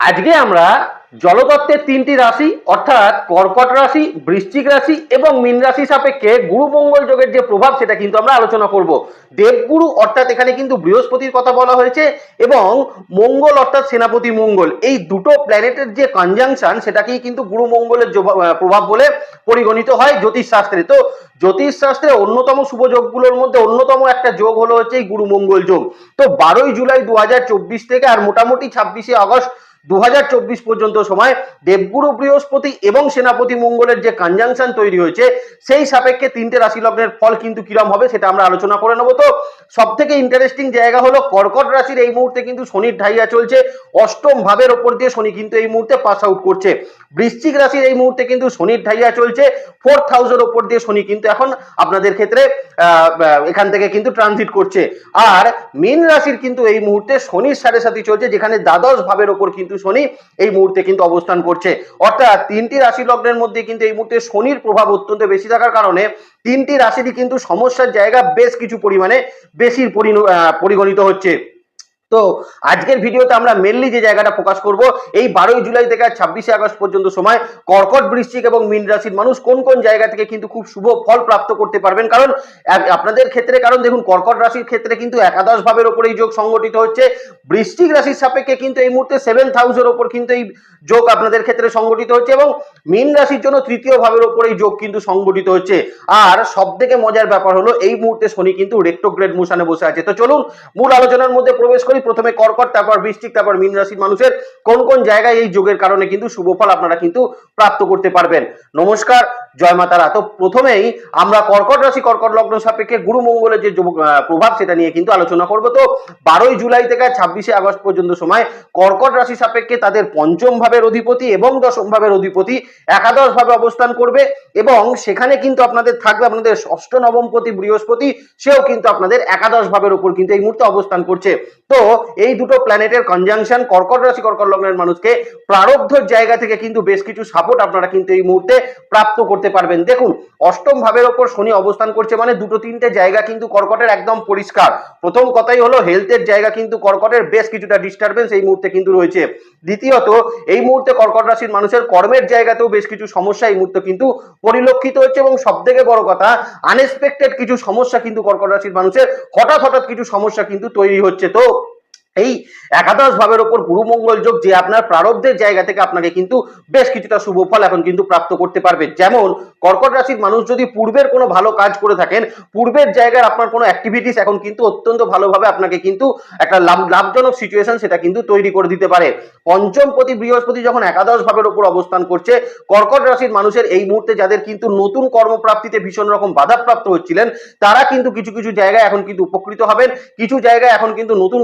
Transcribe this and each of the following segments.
আজকে আমরা জলতত্ত্বের তিনটি রাশি, অর্থাৎ কর্কট রাশি, বৃশ্চিক রাশি এবং মীন রাশি সাপেক্ষে গুরু মঙ্গল যোগের যে প্রভাব, সেটা কিন্তু আমরা আলোচনা করব। দেবগুরু, অর্থাৎ এখানে কিন্তু বৃহস্পতির কথা বলা হয়েছে এবং মঙ্গল, অর্থাৎ সেনাপতি মঙ্গল। এই দুটো প্ল্যানেটের যে কনজাংশন সেটাকেই কিন্তু গুরু মঙ্গলের প্রভাব বলে পরিগণিত হয় জ্যোতিষ শাস্ত্রে তো জ্যোতিষ শাস্ত্রে অন্যতম শুভ যোগগুলোর মধ্যে অন্যতম একটা যোগ হলো হচ্ছে এই গুরু মঙ্গল যোগ। তো বারোই জুলাই দু হাজার চব্বিশ থেকে আর মোটামুটি ছাব্বিশে আগস্ট দু হাজার চব্বিশ পর্যন্ত সময় দেবগুরু বৃহস্পতি এবং সেনাপতি মঙ্গলের যে কনজাংশন তৈরি হয়েছে, সেই সাপেক্ষে তিনটে রাশি লগ্নের ফল কিন্তু কিরম হবে সেটা আমরা আলোচনা করে নেব। তো সব থেকে ইন্টারেস্টিং জায়গা হলো কর্কট রাশির এই মুহূর্তে কিন্তু শনির ঢাইয়া চলছে। অষ্টম ভাবের ওপর দিয়ে শনি কিন্তু এই মুহূর্তে পাস আউট করছে। বৃশ্চিক রাশির এই মুহূর্তে কিন্তু শনির ঢাইয়া চলছে। ফোর্থ হাউসের ওপর দিয়ে শনি কিন্তু এখন আপনাদের ক্ষেত্রে এখান থেকে কিন্তু ট্রানজিট করছে। আর মীন রাশির কিন্তু এই মুহূর্তে শনির সাড়ে সাথে চলছে, যেখানে দ্বাদশ ভাবের ওপর কিন্তু শনি এই মুহূর্তে কিন্তু অবস্থান করছে। অর্থাৎ তিনটি রাশি লগ্নের মধ্যে কিন্তু এই মুহূর্তে শনির প্রভাব অত্যন্ত বেশি থাকার কারণে তিনটি রাশিটি কিন্তু সমস্যার জায়গা বেশ কিছু পরিমাণে বেশি পরিগণিত হচ্ছে। তো আজকের ভিডিওতে আমরা মেনলি যে জায়গাটা ফোকাস করব, এই বারোই জুলাই থেকে ছাব্বিশে আগস্ট পর্যন্ত সময় কর্কট বৃশ্চিক এবং মীন রাশির মানুষ কোন কোন জায়গা থেকে কিন্তু খুব শুভ ফল প্রাপ্ত করতে পারবেন। কারণ আপনাদের ক্ষেত্রে, কারণ দেখুন, কর্কট রাশির ক্ষেত্রে কিন্তু একাদশ ভাবের ওপর এই যোগ সংগঠিত হচ্ছে। বৃষ্টিক রাশির সাপেক্ষে কিন্তু এই মুহূর্তে সেভেন হাউসের ওপর কিন্তু এই যোগ আপনাদের ক্ষেত্রে সংগঠিত হচ্ছে এবং মীন রাশির জন্য তৃতীয় ভাবের ওপর এই যোগ কিন্তু সংগঠিত হচ্ছে। আর সব থেকে মজার ব্যাপার হলো, এই মুহূর্তে শনি কিন্তু রেক্টোগ্রেড মোশনে বসে আছে। তো চলুন, মূল আলোচনার মধ্যে প্রবেশ করি। প্রথমে কর্কট, তারপর বৃষ্টিক, তারপর মীন রাশির মানুষের কোন কোন জায়গায় এই যোগের কারণে কিন্তু শুভ ফল আপনারা কিন্তু প্রাপ্ত করতে পারবেন। নমস্কার জয় মাতারা। তো প্রথমেই আমরা কর্কট রাশি, কর্কট লগ্ন সাপেক্ষে গুরু মঙ্গলের যে প্রভাব সেটা নিয়ে কিন্তু আলোচনা করব। তো বারোই জুলাই থেকে ছাব্বিশে আগস্ট পর্যন্ত সময় কর্কট রাশি সাপেক্ষে তাদের পঞ্চম ভাবের অধিপতি এবং দশম ভাবের অধিপতি একাদশ ভাবে অবস্থান করবে এবং সেখানে কিন্তু আপনাদের থাকবে আপনাদের ষষ্ঠ নবমপতি বৃহস্পতি, সেও কিন্তু আপনাদের একাদশ ভাবের উপর কিন্তু এই মুহূর্তে অবস্থান করছে। তো এই দুটো প্ল্যানেটের কনজাংশন কর্কট রাশি, কর্কট লগ্নের মানুষকে প্রারব্ধর জায়গা থেকে কিন্তু বেশ কিছু সাপোর্ট আপনারা কিন্তু এই মুহূর্তে প্রাপ্ত করতে পারবেন। দেখুন, অষ্টম ভাবের ওপর শনি অবস্থান করছে মানে দুটো তিনটে জায়গা কিন্তু কর্কটের একদম পরিষ্কার। প্রথম কথাই হলো হেলথের জায়গা কিন্তু কর্কটের বেশ কিছুটা ডিস্টারবেন্স এই মুহূর্তে কিন্তু রয়েছে। দ্বিতীয়ত, এই মুহূর্তে কর্কট রাশির মানুষের কর্মের জায়গাতেও বেশ কিছু সমস্যা এই মুহূর্তে কিন্তু পরিলক্ষিত হচ্ছে এবং সব থেকে বড় কথা আনএক্সপেক্টেড কিছু সমস্যা কিন্তু কর্কট রাশির মানুষের, হঠাৎ হঠাৎ কিছু সমস্যা কিন্তু তৈরি হচ্ছে। তো এই একাদশ ভাবের ওপর গুরুমঙ্গল যোগ যে আপনার প্রারব্ধের জায়গা থেকে আপনাকে কিন্তু বেশ কিছুটা শুভ ফল এখন কিন্তু প্রাপ্ত করতে পারবে। যেমন কর্কট রাশির মানুষ যদি পূর্বের কোনো ভালো কাজ করে থাকেন, পূর্বের জায়গায় আপনার কোনো অ্যাক্টিভিটিস এখন কিন্তু অত্যন্ত ভালোভাবে আপনাকে কিন্তু একটা লাভ, লাভজনক সিচুয়েশন সেটা কিন্তু তৈরি করে দিতে পারে। পঞ্চম প্রতি বৃহস্পতি যখন একাদশ ভাবের উপর অবস্থান করছে, কর্কট রাশির মানুষের এই মুহূর্তে যাদের কিন্তু নতুন কর্মপ্রাপ্তিতে ভীষণ রকম বাধাপ্রাপ্ত হচ্ছিলেন, তারা কিন্তু কিছু কিছু জায়গায় এখন কিন্তু উপকৃত হবেন, কিছু জায়গায় এখন কিন্তু নতুন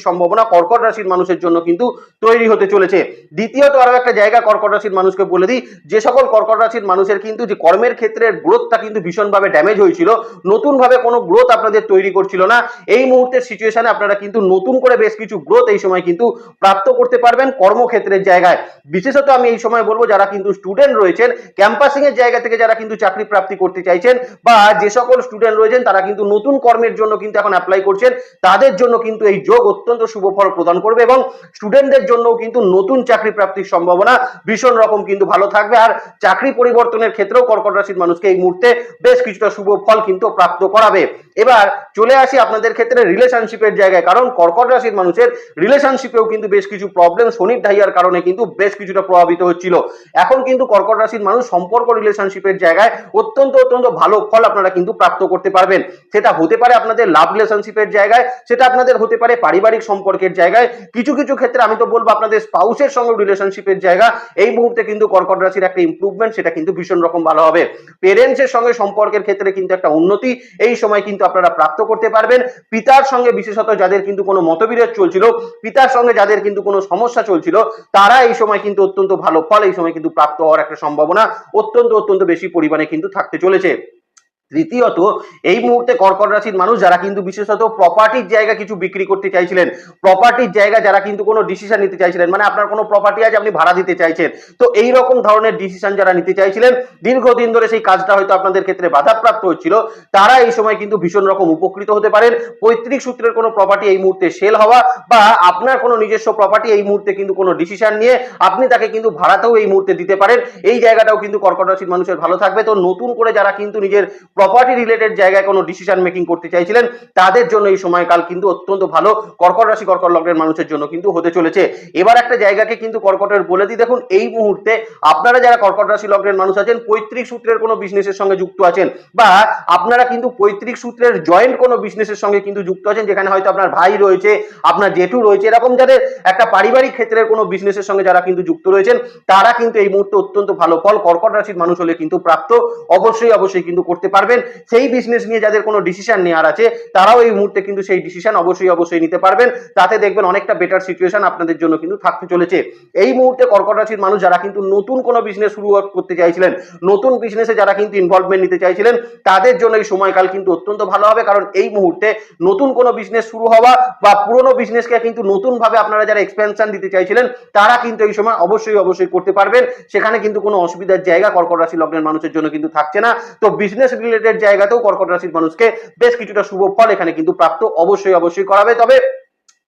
কর্মপ্রাপ্তির সম্ভাবনা কর্কট রাশির মানুষের জন্য কিন্তু তৈরি হতে চলেছে। দ্বিতীয়ত আরও একটা জায়গা কর্কট রাশির মানুষকে বলে দিই, যে সকল কর্কট রাশির মানুষের কিন্তু যে কর্মের ক্ষেত্রে গ্রোথটা কিন্তু ভীষণভাবে ড্যামেজ হয়েছিল নতুন ভাবে কোনো গ্রোথ আপনাদের তৈরি করছিল না। এই মুহূর্তের সিচুয়েশনে আপনারা কিন্তু নতুন করে বেশ কিছু গ্রোথ এই সময় কিন্তু প্রাপ্ত করতে পারবেন কর্মক্ষেত্রের জায়গায়। বিশেষত আমি এই সময় বলব, যারা কিন্তু স্টুডেন্ট রয়েছেন ক্যাম্পাসিং এর জায়গা থেকে যারা কিন্তু চাকরি প্রাপ্তি করতে চাইছেন, বা যে সকল স্টুডেন্ট রয়েছেন, তারা কিন্তু নতুন কর্মের জন্য কিন্তু এখন অ্যাপ্লাই করছেন, তাদের জন্য কিন্তু এই যোগ অত্যন্ত শুভ ফল প্রদান করবে এবং স্টুডেন্টদের জন্য কিন্তু নতুন চাকরি প্রাপ্তির সম্ভাবনা ভীষণ রকম কিন্তু ভালো থাকবে। আর চাকরি পরিবর্তনের ক্ষেত্রেও কর্কট রাশির মানুষকে এই মুহূর্তে বেশ কিছুটা শুভ ফল কিন্তু প্রাপ্ত করাবে। এবার চলে আসি আপনাদের ক্ষেত্রে রিলেশনশিপের জায়গায়, কারণ কর্কট রাশির মানুষের রিলেশনশিপেও কিন্তু বেশ কিছু প্রবলেম শনির ঢাইয়ার কারণে কিন্তু বেশ কিছুটা প্রভাবিত হচ্ছিল। এখন কিন্তু কর্কট রাশির মানুষ সম্পর্ক রিলেশনশিপের জায়গায় অত্যন্ত অত্যন্ত ভালো ফল আপনারা কিন্তু প্রাপ্ত করতে পারবেন। সেটা হতে পারে আপনাদের লাভ রিলেশনশিপের জায়গায়, সেটা আপনাদের হতে পারে পারিবারিক সম্পর্কের জায়গায়। কিছু কিছু ক্ষেত্রে আমি তো বলব আপনাদের স্পাউসের সঙ্গে রিলেশনশিপের জায়গা। এই মুহূর্তে কিন্তু কর্কট রাশির একটা ইমপ্রুভমেন্ট সেটা কিন্তু ভীষণ রকম ভালো হবে। পেরেন্টসের সঙ্গে সম্পর্কের ক্ষেত্রে কিন্তু একটা উন্নতি, এই সময় কিন্তু আপনারা প্রাপ্ত করতে পারবেন। পিতার সঙ্গে বিশেষত যাদের কিন্তু কোনো মতবিরোধ চলছিল, পিতার সঙ্গে যাদের কিন্তু কোনো সমস্যা চলছিল, তারা এই সময় কিন্তু অত্যন্ত ভালো ফল, এই সময় কিন্তু প্রাপ্ত হওয়ার একটা সম্ভাবনা অত্যন্ত অত্যন্ত বেশি পরিমাণে কিন্তু থাকতে চলেছে। তৃতীয়ত, এই মুহূর্তে কর্কট রাশির মানুষ যারা কিন্তু বিশেষত প্রপার্টির জায়গা কিছু বিক্রি করতে চাইছিলেন প্রপার্টির জায়গা যারা কিন্তু কোনো ডিসিশন নিতে চাইছিলেন মানে আপনার কোনো প্রপার্টি আছে আপনি ভাড়া দিতে চাইছেন, তো এই রকম ধরনের ডিসিশন যারা নিতে চাইছিলেন, দীর্ঘদিন ধরে সেই কাজটা হয়তো আপনাদের ক্ষেত্রে বাধাপ্রাপ্ত হচ্ছিল, তারা এই সময় কিন্তু ভীষণ রকম উপকৃত হতে পারেন, পৈতৃক সূত্রের কোনো প্রপার্টি এই মুহূর্তে সেল হওয়া বা আপনার কোনো নিজস্ব প্রপার্টি এই মুহূর্তে কিন্তু কোনো ডিসিশন নিয়ে আপনি তাকে কিন্তু ভাড়াতেও এই মুহূর্তে দিতে পারেন, এই জায়গাটাও কিন্তু কর্কট রাশির মানুষের ভালো থাকবে, তো নতুন করে যারা কিন্তু নিজের প্রপার্টি রিলেটেড জায়গায় কোনো ডিসিশন মেকিং করতে চাইছিলেন, তাদের জন্য এই সময়কাল কিন্তু অত্যন্ত ভালো। কর্কট রাশি, কর্কট লগ্নের মানুষের জন্য কিন্তু হতে চলেছে। এবার একটা জায়গাকে কিন্তু কর্কটের বলে দিই, দেখুন, এই মুহূর্তে আপনারা যারা কর্কট রাশি, লগ্নের মানুষ আছেন, পৈতৃক সূত্রের কোনো বিজনেসের সঙ্গে যুক্ত আছেন, বা আপনারা কিন্তু পৈতৃক সূত্রের জয়েন্ট কোনো বিজনেসের সঙ্গে কিন্তু যুক্ত আছেন, যেখানে হয়তো আপনার ভাই রয়েছে, আপনার জেঠু রয়েছে, এরকম যাদের একটা পারিবারিক ক্ষেত্রের কোনো বিজনেসের সঙ্গে যারা কিন্তু যুক্ত রয়েছেন, তারা কিন্তু এই মুহূর্তে অত্যন্ত ভালো ফল কর্কট রাশির মানুষ হলে কিন্তু প্রাপ্ত। অবশ্যই অবশ্যই কিন্তু করতে পারবেন। সেই বিজনেস নিয়ে যাদের কোনো ডিসিশন নেওয়ার আছে, তারাও এই মুহূর্তে কিন্তু সেই ডিসিশন অবশ্যই অবশ্যই নিতে পারবেন। তাতে দেখবেন অনেকটা বেটার সিচুয়েশন আপনাদের জন্য কিন্তু থাকতে চলেছে। এই মুহূর্তে কর্কট রাশির মানুষ যারা কিন্তু নতুন কোনো বিজনেস শুরু করতে চাইছিলেন, নতুন বিজনেসে যারা কিন্তু ইনভলভমেন্ট নিতে চাইছিলেন, তাদের জন্য এই সময়কাল কিন্তু অত্যন্ত ভালো হবে। কারণ এই মুহূর্তে নতুন কোনো বিজনেস শুরু হওয়া বা পুরনো বিজনেসকে কিন্তু নতুন ভাবে আপনারা যারা এক্সপেনশন দিতে চাইছিলেন, তারা কিন্তু এই সময় অবশ্যই অবশ্যই করতে পারবেন। সেখানে কিন্তু কোনো অসুবিধার জায়গা কর্কট রাশি লগ্নের মানুষের জন্য কিন্তু থাকছে না। তো বিজনেস জায়গাতেও কর্কট রাশির মানুষকে বেশ কিছুটা শুভ ফল এখানে কিন্তু প্রাপ্ত অবশ্যই অবশ্যই করাবে। তবে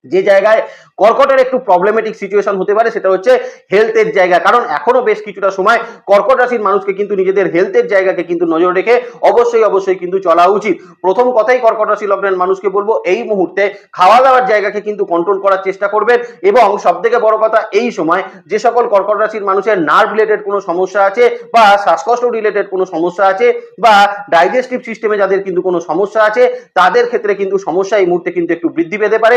যে জায়গায় কর্কটের একটু প্রবলেমেটিক সিচুয়েশন হতে পারে, সেটা হচ্ছে হেলথের জায়গা। কারণ এখনও বেশ কিছুটা সময় কর্কট রাশির মানুষকে কিন্তু নিজেদের হেলথের জায়গাকে কিন্তু নজর রেখে অবশ্যই অবশ্যই কিন্তু চলা উচিত। প্রথম কথাই কর্কট রাশি লগ্নের মানুষকে বলব, এই মুহূর্তে খাওয়া দাওয়ার জায়গাকে কিন্তু কন্ট্রোল করার চেষ্টা করবেন এবং সব থেকে বড় কথা, এই সময় যে সকল কর্কট রাশির মানুষের নার্ভ রিলেটেড কোনো সমস্যা আছে বা শ্বাসকষ্ট রিলেটেড কোনো সমস্যা আছে বা ডাইজেস্টিভ সিস্টেমে যাদের কিন্তু কোনো সমস্যা আছে, তাদের ক্ষেত্রে কিন্তু সমস্যা এই মুহূর্তে কিন্তু একটু বৃদ্ধি পেতে পারে।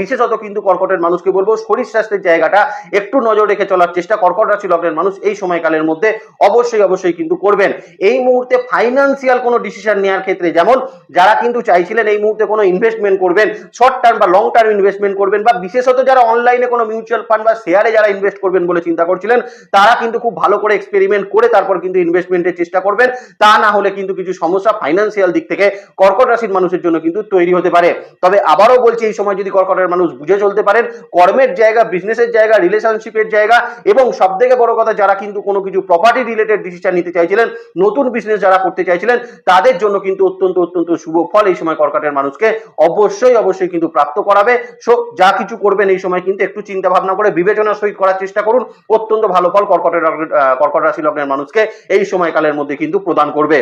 বিশেষত কিন্তু কর্কটের মানুষকে বলব, শরীর স্বাস্থ্যের জায়গাটা একটু নজর রেখে চলার চেষ্টা কর্কট রাশি লগ্নের মানুষ এই সময়কালের মধ্যে অবশ্যই অবশ্যই কিন্তু করবেন। এই মুহূর্তে ফাইন্যান্সিয়াল কোনো ডিসিশন নেওয়ার ক্ষেত্রে যেমন যারা কিন্তু চাইছিলেন এই মুহূর্তে কোনো ইনভেস্টমেন্ট করবেন শর্ট টার্ম বা লং টার্ম ইনভেস্টমেন্ট করবেন বা বিশেষত যারা অনলাইনে কোনো মিউচুয়াল ফান্ড বা শেয়ারে যারা ইনভেস্ট করবেন বলে চিন্তা করছিলেন, তারা কিন্তু খুব ভালো করে এক্সপেরিমেন্ট করে তারপর কিন্তু ইনভেস্টমেন্টের চেষ্টা করবেন। তা না হলে কিন্তু কিছু সমস্যা ফাইন্যান্সিয়াল দিক থেকে কর্কট রাশির মানুষের জন্য কিন্তু তৈরি হতে পারে। তবে আবারও বলছি, এই সময় যদি কর্কটের মানুষ বুঝে চলতে পারেন। কর্মের জায়গা বিজনেসের জায়গা রিলেশনশিপের জায়গা এবং সব থেকে বড় কথা যারা কিন্তু কোনো কিছু প্রপার্টি রিলেটেড ডিসিশন নিতে চাইছিলেন, নতুন বিজনেস যারা করতে চাইছিলেন, তাদের জন্য কিন্তু অত্যন্ত অত্যন্ত শুভ ফল এই সময় কর্কটের মানুষকে অবশ্যই অবশ্যই কিন্তু প্রাপ্ত করাবে। সো যা কিছু করবেন এই সময় কিন্তু একটু চিন্তা ভাবনা করে বিবেচনার সহিত করার চেষ্টা করুন। অত্যন্ত ভালো ফল কর্কটের কর্কট রাশি লগ্নের মানুষকে এই সময়কালের মধ্যে কিন্তু প্রদান করবে।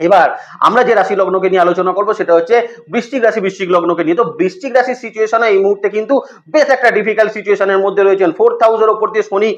এবার আমরা যে রাশি লগ্নকে নিয়ে আলোচনা করব সেটা হচ্ছে বৃশ্চিক রাশি, বৃশ্চিক লগ্নকে নিয়ে। তো বৃশ্চিক রাশির সিচুয়েশনে এই মুহূর্তে কিন্তু বেশ একটা ডিফিকাল্ট সিচুয়েশনের মধ্যে রয়েছেন। ফোর্থ হাউসের ওপর দিয়ে শনি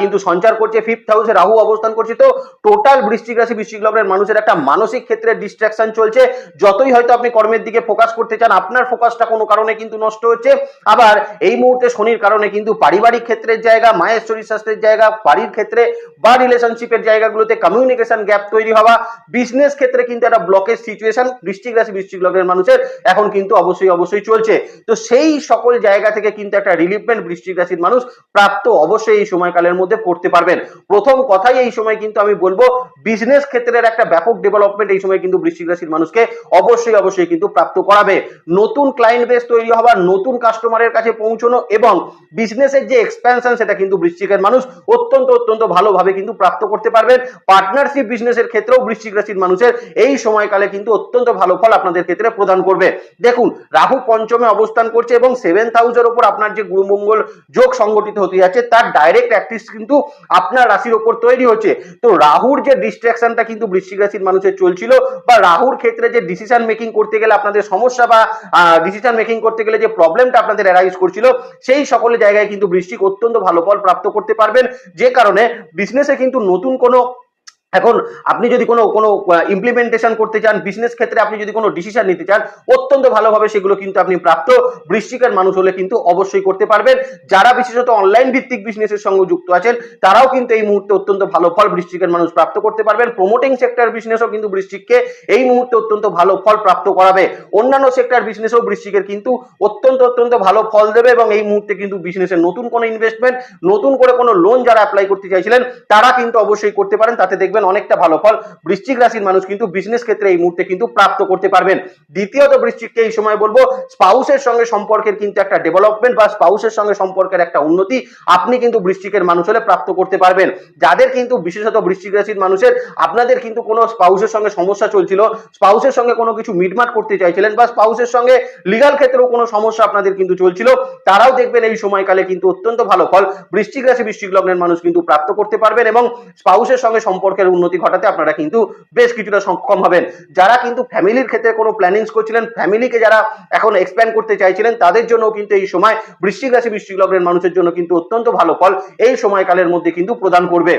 কিন্তু সঞ্চার করছে। ফিফথ হাউসে রাহু অবস্থান করছে। তো টোটাল বৃশ্চিক রাশি, বৃশ্চিক লগ্নের মানুষের একটা মানসিক ক্ষেত্রে ডিস্ট্রাকশন চলছে। যতই হয়তো আপনি কর্মের দিকে ফোকাস করতে চান, আপনার ফোকাসটা কোনো কারণে কিন্তু নষ্ট হচ্ছে। আবার এই মুহূর্তে শনির কারণে কিন্তু পারিবারিক ক্ষেত্রের জায়গা, মায়ের শরীর স্বাস্থ্যের জায়গা, বাড়ির ক্ষেত্রে বা রিলেশনশিপের জায়গাগুলোতে কমিউনিকেশন গ্যাপ তৈরি হওয়া বিজনেস ক্ষেত্রে কিন্তু একটা ব্লকের সিচুয়েশন বৃষ্টিক রাশি, বৃষ্টিক লগ্নের মানুষের এখন কিন্তু অবশ্যই অবশ্যই চলছে। তো সেই সকল জায়গা থেকে কিন্তু একটা রিলিফমেন্ট বৃষ্টিক রাশির মানুষ প্রাপ্ত অবশ্যই এই সময়কালের মধ্যে করতে পারবেন। প্রথম কথাই এই সময় কিন্তু আমি বলব বিজনেস ক্ষেত্রের একটা ব্যাপক ডেভেলপমেন্ট এই সময় কিন্তু বৃষ্টিক রাশির মানুষকে অবশ্যই অবশ্যই কিন্তু প্রাপ্ত করাবে। নতুন ক্লায়েন্ট বেস তৈরি হওয়া নতুন কাস্টমারের কাছে পৌঁছানো এবং বিজনেসের যে এক্সপ্যানশন সেটা কিন্তু বৃশ্চিকের মানুষ অত্যন্ত অত্যন্ত ভালোভাবে কিন্তু প্রাপ্ত করতে পারবেন। পার্টনারশিপ বিজনেসের ক্ষেত্রেও বৃশ্চিক রাশির মানুষের এই সময়কালে কিন্তু অত্যন্ত ভালো ফল আপনাদের ক্ষেত্রে প্রদান করবে। দেখুন, রাহু পঞ্চমে অবস্থান করছে এবং সেভেন্থ হাউসের উপর আপনার যে গুরুমঙ্গল যোগ সংগঠিত হতে যাচ্ছে, তার ডাইরেক্ট অ্যাক্টিস কিন্তু আপনার রাশির ওপর তৈরি হচ্ছে। তো রাহুর যে ডিস্ট্রাকশনটা কিন্তু বৃশ্চিক রাশির মানুষের চলছিল, বা রাহুর ক্ষেত্রে যে ডিসিশন মেকিং করতে গেলে আপনাদের সমস্যা বা ডিসিশন মেকিং করতে গেলে যে প্রবলেমটা আপনাদের অ্যারাইজ করছিল, সেই সকল জায়গায় কিন্তু বৃশ্চিক অত্যন্ত ভালো ফল প্রাপ্ত করতে পারবেন। যে কারণে বিজনেসে কিন্তু নতুন কোনো এখন আপনি যদি কোনো কোনো ইমপ্লিমেন্টেশন করতে চান বিজনেস ক্ষেত্রে আপনি যদি কোনো ডিসিশন নিতে চান, অত্যন্ত ভালোভাবে সেগুলো কিন্তু আপনি প্রাপ্ত বৃশ্চিকের মানুষ হলে কিন্তু অবশ্যই করতে পারবেন। যারা বিশেষত অনলাইন ভিত্তিক বিজনেসের সঙ্গে যুক্ত আছেন, তারাও কিন্তু এই মুহূর্তে অত্যন্ত ভালো ফল বৃশ্চিকের মানুষ প্রাপ্ত করতে পারবেন। প্রমোটিং সেক্টর বিজনেসও কিন্তু বৃশ্চিককে এই মুহূর্তে অত্যন্ত ভালো ফল প্রাপ্ত করাবে। অন্যান্য সেক্টর বিজনেসও বৃষ্টিকের কিন্তু অত্যন্ত অত্যন্ত ভালো ফল দেবে এবং এই মুহূর্তে কিন্তু বিজনেসের নতুন কোনো ইনভেস্টমেন্ট নতুন করে কোনো লোন যারা অ্যাপ্লাই করতে চাইছিলেন, তারা কিন্তু অবশ্যই করতে পারেন। তাতে দেখবেন দেখবেন অনেকটা ভালো। ফল বৃশ্চিক রাশির মানুষ কিন্তু বিজনেস ক্ষেত্রে এই মুহূর্তে কিন্তু প্রাপ্ত করতে পারবেন। দ্বিতীয়ত বৃশ্চিককে এই সময় বলব, স্পাউসের সঙ্গে সম্পর্কের কিন্তু একটা ডেভেলপমেন্ট বা স্পাউসের সঙ্গে সম্পর্কের একটা উন্নতি আপনি কিন্তু বৃশ্চিকের মানুষ হলে প্রাপ্ত করতে পারবেন। যাদের কিন্তু বিশেষত বৃশ্চিক রাশির মানুষের, আপনাদের কিন্তু কোনো স্পাউসের সঙ্গে সমস্যা চলছিল, স্পাউসের সঙ্গে কোনো কিছু মিটমাট করতে চাইছিলেন বা স্পাউসের সঙ্গে লিগাল ক্ষেত্রেও কোনো সমস্যা আপনাদের কিন্তু চলছিল, তারাও দেখবেন এই সময়কালে কিন্তু অত্যন্ত ভালো ফল বৃশ্চিক রাশি বৃশ্চিক লগ্নের মানুষ কিন্তু প্রাপ্ত করতে পারবেন এবং স্পাউসের সঙ্গে সম্পর্কের উন্নতি ঘটাতে আপনারা কিন্তু বেশ কিছুটা সক্ষম হবেন। যারা কিন্তু ফ্যামিলির ক্ষেত্রে কোনো প্ল্যানিংস করছিলেন, ফ্যামিলিকে যারা এখন এক্সপ্যান্ড করতে চাইছিলেন, তাদের জন্য কিন্তু এই সময় বৃশ্চিক রাশি, বৃশ্চিক লগ্নের মানুষের জন্য কিন্তু অত্যন্ত ভালো ফল এই সময়কালের মধ্যে কিন্তু প্রদান করবে।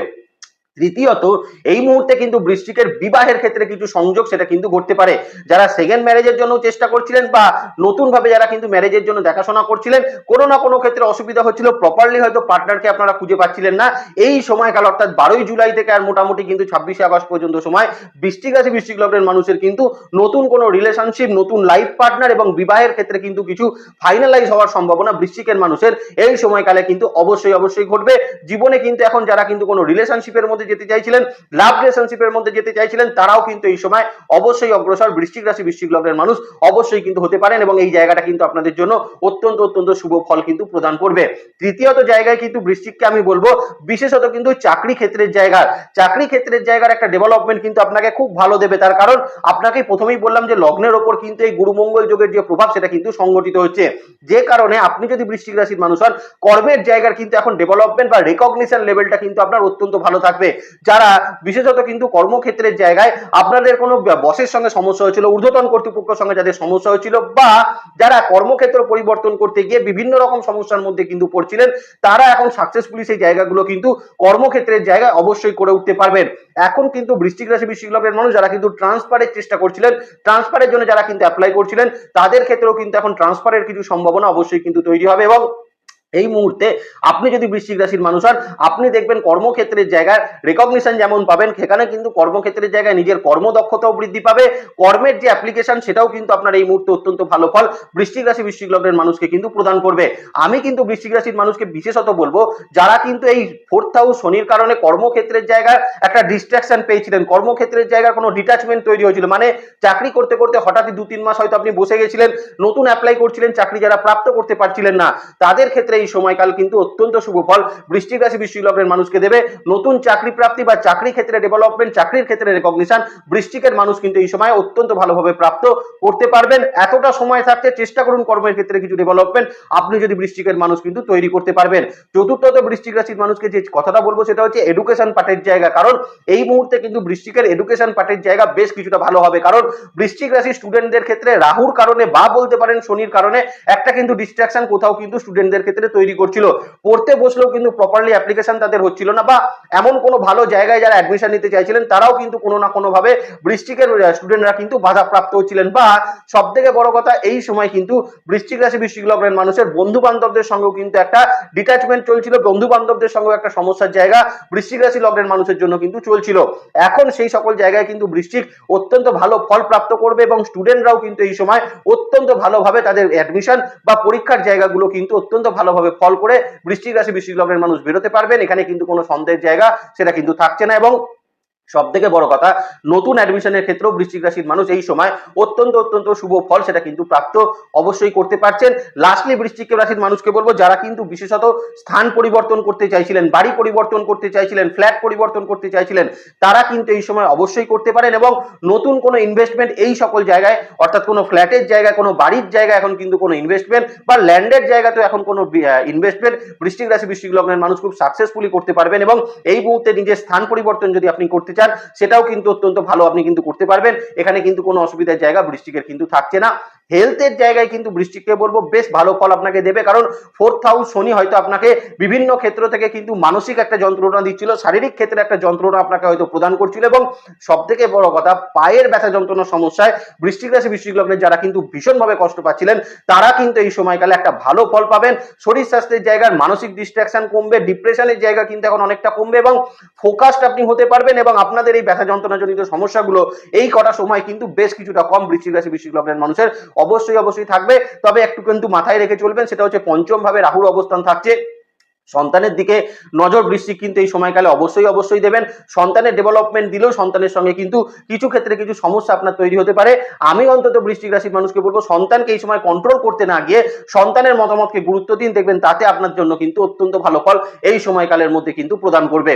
তৃতীয়ত, এই মুহূর্তে কিন্তু বৃষ্টিকের বিবাহের ক্ষেত্রে কিছু সংযোগ সেটা কিন্তু ঘটতে পারে। যারা সেকেন্ড ম্যারেজের জন্য চেষ্টা করছিলেন বা নতুন ভাবে যারা কিন্তু ম্যারেজের জন্য দেখাশোনা করছিলেন, কোনো না কোনো ক্ষেত্রে অসুবিধা হচ্ছিল। প্রপারলি হয়তো পার্টনারকে আপনারা খুঁজে পাচ্ছিলেন না। এই সময়কাল অর্থাৎ বারোই জুলাই থেকে আর মোটামুটি কিন্তু ছাব্বিশে আগস্ট পর্যন্ত সময় বৃষ্টিক রাশি বৃষ্টিক লগ্নের মানুষের কিন্তু নতুন কোনো রিলেশনশিপ নতুন লাইফ পার্টনার এবং বিবাহের ক্ষেত্রে কিন্তু কিছু ফাইনালাইজ হওয়ার সম্ভাবনা বৃষ্টিকের মানুষের এই সময়কালে কিন্তু অবশ্যই অবশ্যই ঘটবে। জীবনে কিন্তু এখন যারা কিন্তু কোনো রিলেশনশিপের মধ্যে যেতে চাইছিলেন, লাভ রিলেশনশিপের মধ্যে যেতে চাইছিলেন, তারাও কিন্তু এই সময় অবশ্যই অগ্রসর বৃশ্চিক রাশি, বৃশ্চিক লগ্নের মানুষ অবশ্যই কিন্তু হতে পারেন এবং এই জায়গাটা কিন্তু আপনাদের জন্য অত্যন্ত অত্যন্ত শুভ ফল কিন্তু প্রদান করবে। তৃতীয়ত জায়গায় কিন্তু বৃশ্চিককে আমি বলব, বিশেষত কিন্তু চাকরি ক্ষেত্রের জায়গা। চাকরি ক্ষেত্রের জায়গার একটা ডেভেলপমেন্ট কিন্তু আপনাকে খুব ভালো দেবে, তার কারণ আপনাকে প্রথমেই বললাম যে লগ্নের ওপর কিন্তু এই গুরুমঙ্গল যোগের যে প্রভাব, সেটা কিন্তু সংগঠিত হচ্ছে। যে কারণে আপনি যদি বৃশ্চিক রাশির মানুষ হন, কর্মের জায়গার কিন্তু এখন ডেভেলপমেন্ট বা রেকগনিশন লেভেলটা কিন্তু আপনার অত্যন্ত ভালো থাকবে। যারা বিশেষত কিন্তু কর্মক্ষেত্রের জায়গায় আপনাদের কোনো বসের সঙ্গে সমস্যা হয়েছিল, ঊর্ধ্বতন কর্তৃপক্ষের সঙ্গে যাদের সমস্যা হয়েছিল বা যারা কর্মক্ষেত্র পরিবর্তন করতে গিয়ে বিভিন্ন রকম সমস্যার মধ্যে কিন্তু পড়ছিলেন, তারা এখন সাকসেসফুলি সেই জায়গাগুলো কিন্তু কর্মক্ষেত্রের জায়গায় অবশ্যই করে উঠতে পারবেন। এখন কিন্তু বৃষ্টিক রাশি বৃষ্টিক লগ্নের মানুষ যারা কিন্তু ট্রান্সফারের চেষ্টা করছিলেন ট্রান্সফারের জন্য যারা কিন্তু অ্যাপ্লাই করছিলেন, তাদের ক্ষেত্রেও কিন্তু এখন ট্রান্সফারের কিছু সম্ভাবনা অবশ্যই কিন্তু তৈরি হবে এবং এই মুহূর্তে আপনি যদি বৃশ্চিক রাশির মানুষ হন, আপনি দেখবেন কর্মক্ষেত্রের জায়গায় রেকগনিশন যেমন পাবেন, সেখানে কিন্তু কর্মক্ষেত্রের জায়গায় নিজের কর্মদক্ষতাও বৃদ্ধি পাবে। কর্মের যে অ্যাপ্লিকেশন সেটাও কিন্তু আপনার এই মুহূর্তে অত্যন্ত ভালো ফল। বৃশ্চিক রাশি, বৃশ্চিক লগ্নের মানুষকে কিন্তু প্রদান করবে। আমি কিন্তু বৃশ্চিক রাশির মানুষকে বিশেষত বলব, যারা কিন্তু এই ফোর্থ হাউস শনির কারণে কর্মক্ষেত্রের জায়গায় একটা ডিস্ট্রাকশন পেয়েছিলেন। কর্মক্ষেত্রের জায়গায় কোনো ডিটাচমেন্ট তৈরি হয়েছিল। মানে চাকরি করতে করতে হঠাৎই দু তিন মাস হয়তো আপনি বসে গেছিলেন, নতুন অ্যাপ্লাই করছিলেন, চাকরি যারা প্রাপ্ত করতে পারছিলেন না, তাদের ক্ষেত্রে এই সময়কাল কিন্তু অত্যন্ত শুভ ফল। বৃষ্টিক রাশি বৃষ্টিক লগ্নের মানুষকে দেবে নতুন চাকরি প্রাপ্তি বা চাকরি ক্ষেত্রে ডেভেলপমেন্ট চাকরির ক্ষেত্রে রেকগনিশন বৃষ্টিকের মানুষ কিন্তু এই সময় অত্যন্ত ভালোভাবে প্রাপ্ত করতে পারবেন। এতটা সময় থাকতে চেষ্টা করুন কর্মের ক্ষেত্রে কিছু ডেভেলপমেন্ট আপনি যদি বৃষ্টিকের মানুষ কিন্তু তৈরি করতে পারবেন। চতুর্থত বৃষ্টিক রাশির মানুষকে যে কথাটা বলব সেটা হচ্ছে এডুকেশন পার্টের জায়গা। কারণ এই মুহূর্তে কিন্তু বৃষ্টিকের এডুকেশন পার্টের জায়গা বেশ কিছুটা ভালো হবে। কারণ বৃষ্টিক রাশি স্টুডেন্টদের ক্ষেত্রে রাহুর কারণে বা বলতে পারেন শনির কারণে একটা কিন্তু ডিস্ট্রাকশন কোথাও কিন্তু স্টুডেন্টদের ক্ষেত্রে তৈরি করছিল। পড়তে বসলেও কিন্তু প্রপারলি অ্যাপ্লিকেশন তাদের হচ্ছিল না বা এমন কোনো ভালো জায়গায় যারা অ্যাডমিশন নিতে চাইছিলেন, তারাও কিন্তু কোনো না কোনো ভাবে বৃষ্টিকের স্টুডেন্টরা কিন্তু বাধা প্রাপ্ত হচ্ছিলেন বা সব থেকে বড় কথা, এই সময় কিন্তু বৃষ্টিক রাশি বৃষ্টিক লগ্নের মানুষের বন্ধু বান্ধবদের সঙ্গেও কিন্তু একটা ডিটাচমেন্ট চলছিল বন্ধু বান্ধবদের সঙ্গেও একটা সমস্যার জায়গা বৃষ্টিক রাশি লগ্নের মানুষের জন্য কিন্তু চলছিল। এখন সেই সকল জায়গায় কিন্তু বৃষ্টিক অত্যন্ত ভালো ফল প্রাপ্ত করবে এবং স্টুডেন্টরাও কিন্তু এই সময় অত্যন্ত ভালোভাবে তাদের অ্যাডমিশন বা পরীক্ষার জায়গাগুলো কিন্তু অত্যন্ত ভালোভাবে ফল করে বৃষ্টিক রাশি বৃষ্টিক লগ্নের মানুষ বেরোতে পারবেন। এখানে কিন্তু কোনো সন্দেহের জায়গা, সেটা কিন্তু থাকছে না এবং সব থেকে বড় কথা, নতুন অ্যাডমিশনের ক্ষেত্রেও বৃশ্চিক রাশির মানুষ এই সময় অত্যন্ত অত্যন্ত শুভ ফল সেটা কিন্তু প্রাপ্ত অবশ্যই করতে পারছেন। লাস্টলি বৃশ্চিক রাশির মানুষকে বলব, যারা কিন্তু বিশেষত স্থান পরিবর্তন করতে চাইছিলেন, বাড়ি পরিবর্তন করতে চাইছিলেন ফ্ল্যাট পরিবর্তন করতে চাইছিলেন, তারা কিন্তু এই সময় অবশ্যই করতে পারেন এবং নতুন কোনো ইনভেস্টমেন্ট এই সকল জায়গায়, অর্থাৎ কোনো ফ্ল্যাটের জায়গায় কোনো বাড়ির জায়গায় এখন কিন্তু কোনো ইনভেস্টমেন্ট বা ল্যান্ডের জায়গাতেও এখন কোনো ইনভেস্টমেন্ট বৃষ্টিক রাশি বৃষ্টিক লগ্নের মানুষ খুব সাকসেসফুলি করতে পারবেন এবং এই মুহূর্তে নিজের স্থান পরিবর্তন যদি আপনি করতে চান সেটাও কিন্তু অত্যন্ত ভালো আপনি কিন্তু করতে পারবেন। এখানে কিন্তু কোনো অসুবিধার জায়গা বৃষ্টিকের কিন্তু থাকছে না। হেলথের জায়গায় কিন্তু বৃষ্টিকে বলব, বেশ ভালো ফল আপনাকে দেবে। কারণ ফোর্থ হাউস শনি হয়তো আপনাকে বিভিন্ন ক্ষেত্র থেকে কিন্তু মানসিক একটা যন্ত্রণা দিচ্ছিল, শারীরিক ক্ষেত্রে একটা যন্ত্রণা আপনাকে হয়তো প্রদান করছিল এবং সব থেকে বড় কথা, পায়ের ব্যথা যন্ত্রণার সমস্যায় বৃষ্টিক রাশি বৃষ্টিক লগ্নের যারা কিন্তু ভীষণভাবে কষ্ট পাচ্ছিলেন, তারা কিন্তু এই সময়কালে একটা ভালো ফল পাবেন। শরীর স্বাস্থ্যের জায়গার মানসিক ডিস্ট্রাকশন কমবে ডিপ্রেশনের জায়গা কিন্তু এখন অনেকটা কমবে এবং ফোকাসড আপনি হতে পারবেন এবং আপনাদের এই ব্যথা যন্ত্রণাজনিত সমস্যাগুলো এই কটা সময় কিন্তু বেশ কিছুটা কম বৃষ্টিক রাশি বৃষ্টিক লগ্নের মানুষের অবশ্যই অবশ্যই থাকবে। তবে একটু কিন্তু মাথায় রেখে চলবেন, সেটা হচ্ছে পঞ্চম ভাবে রাহুর অবস্থান থাকছে। সন্তানের দিকে নজর বৃষ্টি কিন্তু এই সময়কালে অবশ্যই অবশ্যই দেবেন। সন্তানের ডেভেলপমেন্ট দিলেও সন্তানের সঙ্গে কিন্তু কিছু ক্ষেত্রে কিছু সমস্যা আপনার তৈরি হতে পারে। আমি অন্তত বৃষ্টিক রাশির মানুষকে বলব, সন্তানকে এই সময় কন্ট্রোল করতে না গিয়ে সন্তানের মতামতকে গুরুত্ব দিন, দেখবেন তাতে আপনার জন্য কিন্তু অত্যন্ত ভালো ফল এই সময়কালের মধ্যে কিন্তু প্রদান করবে।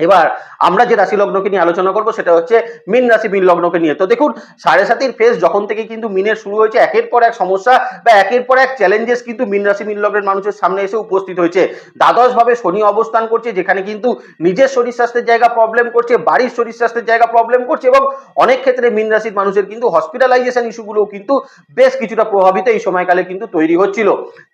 এবার আমরা যে রাশি লগ্নকে নিয়ে আলোচনা করব সেটা হচ্ছে মিন রাশি মিন লগ্নকে নিয়ে। তো দেখুন, সাড়ে সাতির ফেজ যখন থেকে কিন্তু মিনের শুরু হয়েছে, একের পর এক সমস্যা বা একের পর এক চ্যালেঞ্জেস কিন্তু মিন রাশি মিন লগ্নের মানুষের সামনে এসে উপস্থিত হয়েছে। দ্বাদশ ভাবে শনি অবস্থান করছে, যেখানে কিন্তু নিজের শরীর স্বাস্থ্যের জায়গা প্রবলেম করছে, বাড়ির শরীর স্বাস্থ্যের জায়গা প্রবলেম করছে এবং অনেক ক্ষেত্রে মিন রাশির মানুষের কিন্তু হসপিটালাইজেশন ইস্যুগুলো কিন্তু বেশ কিছুটা প্রভাবিত এই সময়কালে কিন্তু তৈরি হচ্ছিল।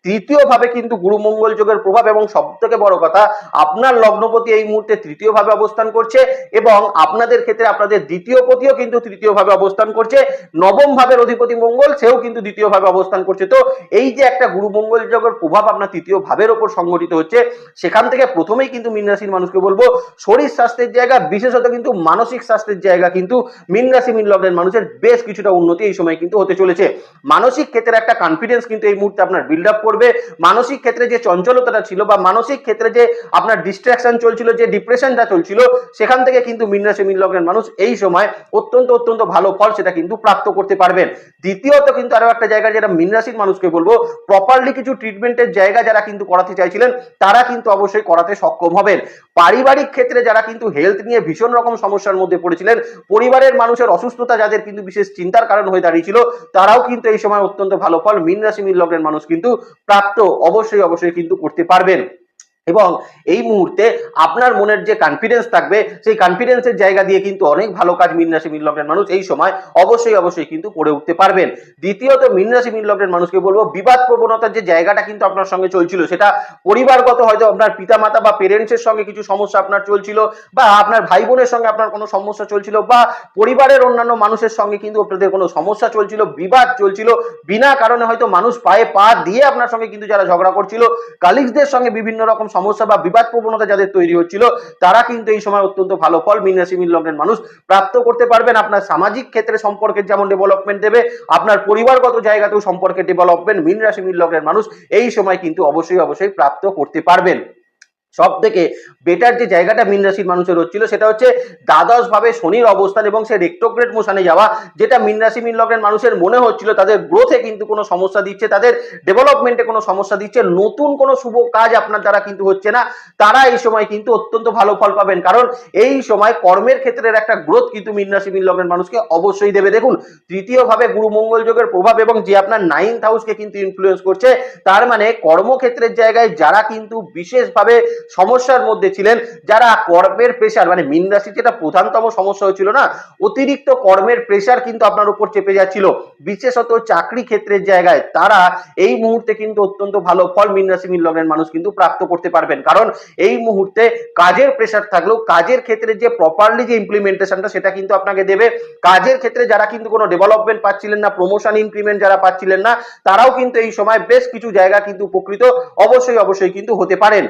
তৃতীয় ভাবে কিন্তু গুরুমঙ্গল যোগের প্রভাব এবং সব থেকে বড় কথা, আপনার লগ্নপতি এই মুহূর্তে তৃতীয় ভাবে অবস্থান করছে এবং আপনাদের ক্ষেত্রে আপনাদের দ্বিতীয় পতিও কিন্তু তৃতীয় ভাবে অবস্থান করছে। নবম ভাবের অধিপতি মঙ্গল, সেও কিন্তু দ্বিতীয় ভাবে অবস্থান করছে। তো এই যে একটা গুরু মঙ্গল যোগের প্রভাব আপনার তৃতীয় ভাবের ওপর সংগঠিত হচ্ছে, সেখান থেকে প্রথমেই কিন্তু মীন রাশির মানুষকে বলব, শরীর স্বাস্থ্যের জায়গা, বিশেষত কিন্তু মানসিক স্বাস্থ্যের জায়গা কিন্তু মীন রাশি, মীন লগ্নের মানুষের বেশ কিছুটা উন্নতি এই সময় কিন্তু হতে চলেছে। মানসিক ক্ষেত্রে একটা কনফিডেন্স কিন্তু এই মুহূর্তে আপনার বিল্ড আপ করবে। মানসিক ক্ষেত্রে যে চঞ্চলতাটা ছিল বা মানসিক ক্ষেত্রে যে আপনার ডিস্ট্রাকশন চলছিল, যে ডিপ্রেশনটা চলছিল সেখান থেকে কিন্তু মীন রাশি মীন লগ্নের মানুষ এই সময় অত্যন্ত অত্যন্ত ভালো ফল সেটা কিন্তু প্রাপ্ত করতে পারবেন। দ্বিতীয়ত কিন্তু আরও একটা জায়গা যেটা মীন মানুষকে বলব প্রপারলি কিছু ট্রিটমেন্টের জায়গা যারা কিন্তু করাতে চাইছিলেন, তারা কিন্তু অবশ্যই করাতে সক্ষম হবেন। পারিবারিক ক্ষেত্রে যারা কিন্তু হেলথ নিয়ে ভীষণ রকম সমস্যার মধ্যে পড়েছিলেন, পরিবারের মানুষের অসুস্থতা যাদের কিন্তু বিশেষ চিন্তার কারণ হয়ে দাঁড়িয়েছিল, তারাও কিন্তু এই সময় অত্যন্ত ভালো ফল মীন রাশি মীন লগ্নের মানুষ কিন্তু প্রাপ্ত, অবশ্যই অবশ্যই কিন্তু করতে পারবেন। এবং এই মুহূর্তে আপনার মনের যে কনফিডেন্স থাকবে, সেই কনফিডেন্সের জায়গা দিয়ে কিন্তু অনেক ভালো কাজ মীন রাশি, মীন লগ্নের মানুষ এই সময় অবশ্যই অবশ্যই কিন্তু করে উঠতে পারবেন। দ্বিতীয়ত, মীন রাশি, মীন লগ্নের মানুষকে বলব, বিবাদ প্রবণতার যে জায়গাটা কিন্তু আপনার সঙ্গে চলছিল, সেটা পরিবারগত হয়তো আপনার পিতামাতা বা পেরেন্টসের সঙ্গে কিছু সমস্যা আপনার চলছিল, বা আপনার ভাই বোনের সঙ্গে আপনার কোনো সমস্যা চলছিল, বা পরিবারের অন্যান্য মানুষের সঙ্গে কিন্তু আপনাদের কোনো সমস্যা চলছিল, বিবাদ চলছিল, বিনা কারণে হয়তো মানুষ পায়ে পা দিয়ে আপনার সঙ্গে কিন্তু যারা ঝগড়া করছিল কালিগদের সঙ্গে বিভিন্ন রকম সমস্যা বা বিবাদ প্রবণতা যাদের তৈরি হচ্ছিল, তারা কিন্তু এই সময় অত্যন্ত ভালো ফল মিন রাশি, মিন লগ্নের মানুষ প্রাপ্ত করতে পারবেন। আপনার সামাজিক ক্ষেত্রে সম্পর্কের যেমন ডেভেলপমেন্ট দেবে, আপনার পরিবারগত জায়গাতেও সম্পর্কে ডেভেলপমেন্ট মিন রাশি, মিন লগ্নের মানুষ এই সময় কিন্তু অবশ্যই অবশ্যই প্রাপ্ত করতে পারবেন। সব থেকে বেটার যে জায়গাটা মীন রাশির মানুষের হচ্ছিল সেটা হচ্ছে দ্বাদশ ভাবে শনির অবস্থান এবং সে রেক্টোগ্রেড মোশনে যাওয়া। যেটা মীন রাশি, মীন লগ্নের মানুষের মনে হচ্ছিল তাদের গ্রোথে কিন্তু কোনো সমস্যা দিচ্ছে, তাদের ডেভেলপমেন্টে কোনো সমস্যা দিচ্ছে, নতুন কোনো শুভ কাজ আপনার দ্বারা কিন্তু হচ্ছে না। তারা এই সময় কিন্তু অত্যন্ত ভালো ফল পাবেন, কারণ এই সময় কর্মের ক্ষেত্রের একটা গ্রোথ কিন্তু মীন রাশি, মীন লগ্নের মানুষকে অবশ্যই দেবে। দেখুন, তৃতীয়ভাবে গুরু মঙ্গল যোগের প্রভাব এবং যে আপনার নাইন্থ হাউসকে কিন্তু ইনফ্লুয়েন্স করছে, তার মানে কর্মক্ষেত্রের জায়গায় যারা কিন্তু বিশেষভাবে সমস্যার মধ্যে ছিলেন, যারা কর্মের প্রেশার মানে মীন রাশির যেটা প্রধানতম সমস্যা হয়েছিল না, অতিরিক্ত কর্মের প্রেশার কিন্তু আপনার উপর চেপে যাচ্ছিল। বিশেষত চাকরি ক্ষেত্রের জায়গায় তারা এই মুহূর্তে কিন্তু অত্যন্ত ভালো ফল মীন রাশি, মীন লগ্নের মানুষ কিন্তু প্রাপ্ত করতে পারবেন। কারণ এই মুহূর্তে কাজের প্রেশার থাকলেও কাজের ক্ষেত্রে যে প্রপারলি যে ইমপ্লিমেন্টেশনটা সেটা কিন্তু আপনাকে দেবে। কাজের ক্ষেত্রে যারা কিন্তু কোনো ডেভেলপমেন্ট পাচ্ছিলেন না প্রমোশন ইনক্রিমেন্ট যারা পাচ্ছিলেন না, তারাও কিন্তু এই সময় বেশ কিছু জায়গা কিন্তু উপকৃত। অবশ্যই অবশ্যই কিন্তু হতে পারেন।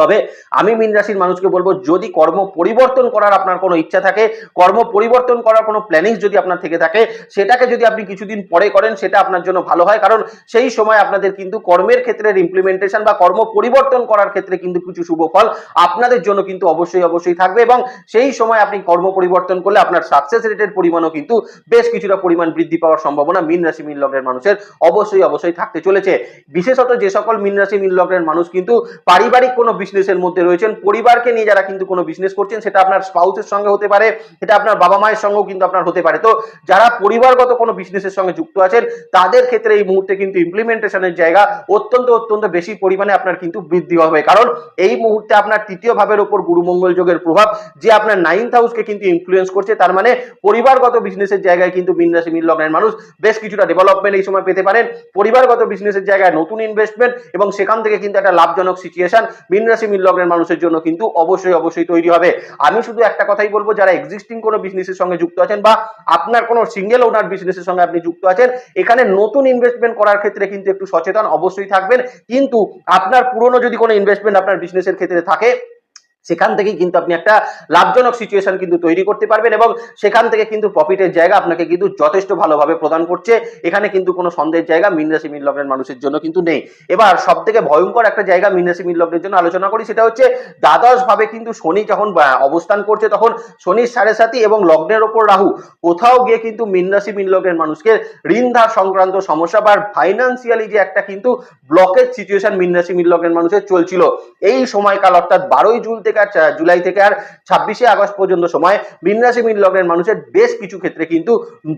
তবে আমি মীন রাশির মানুষকে বলব, যদি কর্ম পরিবর্তন করার আপনার কোনো ইচ্ছা থাকে, কর্ম পরিবর্তন করার কোনো প্ল্যানিংস যদি আপনার থেকে থাকে, সেটাকে যদি আপনি কিছুদিন পরে করেন, সেটা আপনার জন্য ভালো হয়। কারণ সেই সময় আপনাদের কিন্তু কর্মের ক্ষেত্রের ইমপ্লিমেন্টেশন বা কর্ম পরিবর্তন করার ক্ষেত্রে কিন্তু কিছু শুভ ফল আপনাদের জন্য কিন্তু অবশ্যই অবশ্যই থাকবে এবং সেই সময় আপনি কর্ম পরিবর্তন করলে আপনার সাকসেস রেটের পরিমাণও কিন্তু বেশ কিছুটা পরিমাণ বৃদ্ধি পাওয়ার সম্ভাবনা মীন রাশি, মীন লগ্নের মানুষের অবশ্যই অবশ্যই থাকতে চলেছে। বিশেষত যে সকল মীন রাশি, মীন লগ্নের মানুষ কিন্তু পারিবারিক কোনো বিজনেসের মধ্যে রয়েছেন, পরিবারকে নিয়ে যারা কিন্তু কোনো বিজনেস করছেন, সেটা আপনার স্পাউসের সঙ্গে হতে পারে, সেটা আপনার বাবা মায়ের সঙ্গেও কিন্তু আপনার হতে পারে। তো যারা পরিবারগত কোনো বিজনেসের সঙ্গে যুক্ত আছেন, তাদের ক্ষেত্রে এই মুহূর্তে কিন্তু ইমপ্লিমেন্টেশনের জায়গা অত্যন্ত অত্যন্ত বেশি পরিমাণে আপনার কিন্তু বৃদ্ধি হবে। কারণ এই মুহূর্তে আপনার তৃতীয় ভাবের উপর গুরুমঙ্গল যোগের প্রভাব, যে আপনার নাইন্থ হাউসকে কিন্তু ইনফ্লুয়েন্স করছে, তার মানে পরিবারগত বিজনেসের জায়গায় কিন্তু মিন রাশি মিন লগ্নের মানুষ বেশ কিছুটা ডেভেলপমেন্ট এই সময় পেতে পারেন। পরিবারগত বিজনেসের জায়গায় নতুন ইনভেস্টমেন্ট এবং সেখান থেকে কিন্তু একটা লাভজনক সিচুয়েশন মিন রাশি মিল লগ্নের মানুষের জন্য কিন্তু অবশ্যই অবশ্যই তৈরি হবে। আমি শুধু একটা কথাই বলব, যারা এক্সিস্টিং কোনো বিজনেসের সঙ্গে যুক্ত আছেন বা আপনার কোনো সিঙ্গেল ওনার বিজনেসের সঙ্গে আপনি যুক্ত আছেন, এখানে নতুন ইনভেস্টমেন্ট করার ক্ষেত্রে কিন্তু একটু সচেতন অবশ্যই থাকবেন। কিন্তু আপনার পুরনো যদি কোনো ইনভেস্টমেন্ট আপনার বিজনেসের ক্ষেত্রে থাকে সেখান থেকেই কিন্তু আপনি একটা লাভজনক সিচুয়েশন কিন্তু তৈরি করতে পারবেন এবং সেখান থেকে কিন্তু প্রফিটের জায়গা আপনাকে কিন্তু যথেষ্ট ভালোভাবে প্রদান করছে। এখানে কিন্তু কোনো সন্দেহের জায়গা মিন রাশি, মিন লগ্নের মানুষের জন্য কিন্তু নেই। এবার সব থেকে ভয়ঙ্কর একটা জায়গা মিন রাশি, মিন লগ্নের জন্য আলোচনা করি, সেটা হচ্ছে দ্বাদশ ভাবে কিন্তু শনি যখন অবস্থান করছে তখন শনির সাড়ে সাথী এবং লগ্নের ওপর রাহু। কোথাও গিয়ে কিন্তু মিন রাশি, মিন লগ্নের মানুষকে ঋণ ধার সংক্রান্ত সমস্যা বা ফাইন্যান্সিয়ালি যে একটা কিন্তু ব্লকেজ সিচুয়েশন মিন রাশি, মিন লগ্নের মানুষের চলছিল। এই সময়কাল অর্থাৎ বারোই জুন থেকে আর জুলাই থেকে আর ছাব্বিশে আগস্ট পর্যন্ত সময় মিন রাশি মিন লগ্নের মানুষের বেশ কিছু ক্ষেত্রে কিন্তু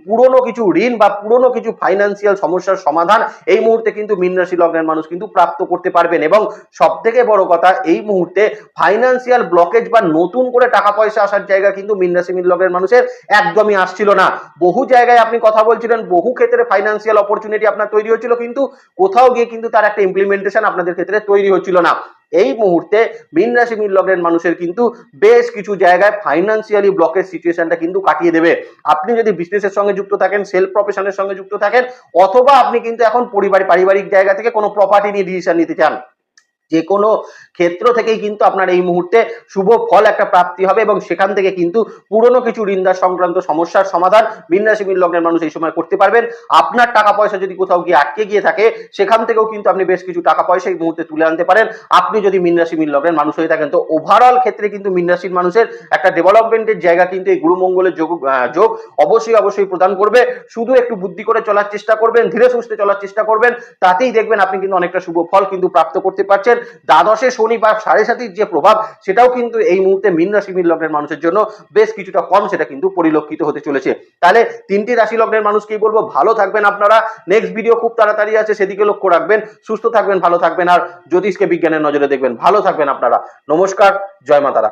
পুরনো কিছু ঋণ বা পুরনো কিছু ফাইন্যান্সিয়াল সমস্যার সমাধান এই মুহূর্তে কিন্তু মিন রাশি লগ্নের মানুষ কিন্তু প্রাপ্ত করতে পারবেন এবং সব থেকে বড় কথা, এই মুহূর্তে ফাইন্যান্সিয়াল ব্লকেজ বা নতুন করে টাকা পয়সা আসার জায়গা কিন্তু মিন রাশি মিন লগ্নের মানুষের একদমই আসছিল না। বহু জায়গায় আপনি কথা বলছিলেন, বহু ক্ষেত্রে ফাইন্যান্সিয়াল অপরচুনিটি আপনার তৈরি হচ্ছিল কিন্তু কোথাও গিয়ে কিন্তু তার একটা ইমপ্লিমেন্টেশন আপনাদের ক্ষেত্রে তৈরি হচ্ছিল না। এই মুহূর্তে মিন রাশি, মিন লগ্নের মানুষের কিন্তু বেশ কিছু জায়গায় ফাইন্যান্সিয়ালি ব্লকের সিচুয়েশনটা কিন্তু কাটিয়ে দেবে। আপনি যদি বিজনেসের সঙ্গে যুক্ত থাকেন সেলফ প্রফেশনের সঙ্গে যুক্ত থাকেন, অথবা আপনি কিন্তু এখন পরিবার পারিবারিক জায়গা থেকে কোনো প্রপার্টি নিয়ে ডিসিশন নিতে চান। যে কোনো ক্ষেত্র থেকেই কিন্তু আপনার এই মুহূর্তে শুভ ফল একটা প্রাপ্তি হবে এবং সেখান থেকে কিন্তু পুরনো কিছু ঋণদার সংক্রান্ত সমস্যার সমাধান বিন্যাসী মিল লগ্নের মানুষ এই সময় করতে পারবেন। আপনার টাকা পয়সা যদি কোথাও গিয়ে আটকে গিয়ে থাকে, সেখান থেকেও কিন্তু আপনি বেশ কিছু টাকা পয়সা এই মুহূর্তে তুলে আনতে পারেন। আপনি যদি মিনরাশি মিল লগ্নের মানুষ হয়ে থাকেন, তো ওভারঅল ক্ষেত্রে কিন্তু মিনরাশির মানুষের একটা ডেভেলপমেন্টের জায়গা কিন্তু এই গুরু মঙ্গলের যোগ যোগ অবশ্যই অবশ্যই প্রদান করবে। শুধু একটু বুদ্ধি করে চলার চেষ্টা করবেন, ধীরে সুস্থে চলার চেষ্টা করবেন, তাতেই দেখবেন আপনি কিন্তু অনেকটা শুভ ফল কিন্তু প্রাপ্ত করতে পারছেন। দ্বাদশে শনি বা সাড়ে সাতির যে প্রভাব, সেটাও কিন্তু এই মুহূর্তে মীন রাশি, মীন লগ্নের মানুষের জন্য বেশ কিছুটা কম সেটা কিন্তু পরিলক্ষিত হতে চলেছে। তাহলে তিনটি রাশি লগ্নের মানুষকেই বলব? ভালো থাকবেন আপনারা। নেক্সট ভিডিও খুব তাড়াতাড়ি আছে, সেদিকে লক্ষ্য রাখবেন। সুস্থ থাকবেন, ভালো থাকবেন। আর জ্যোতিষকে বিজ্ঞানের নজরে দেখবেন। ভালো থাকবেন আপনারা। নমস্কার, জয় মাতারা।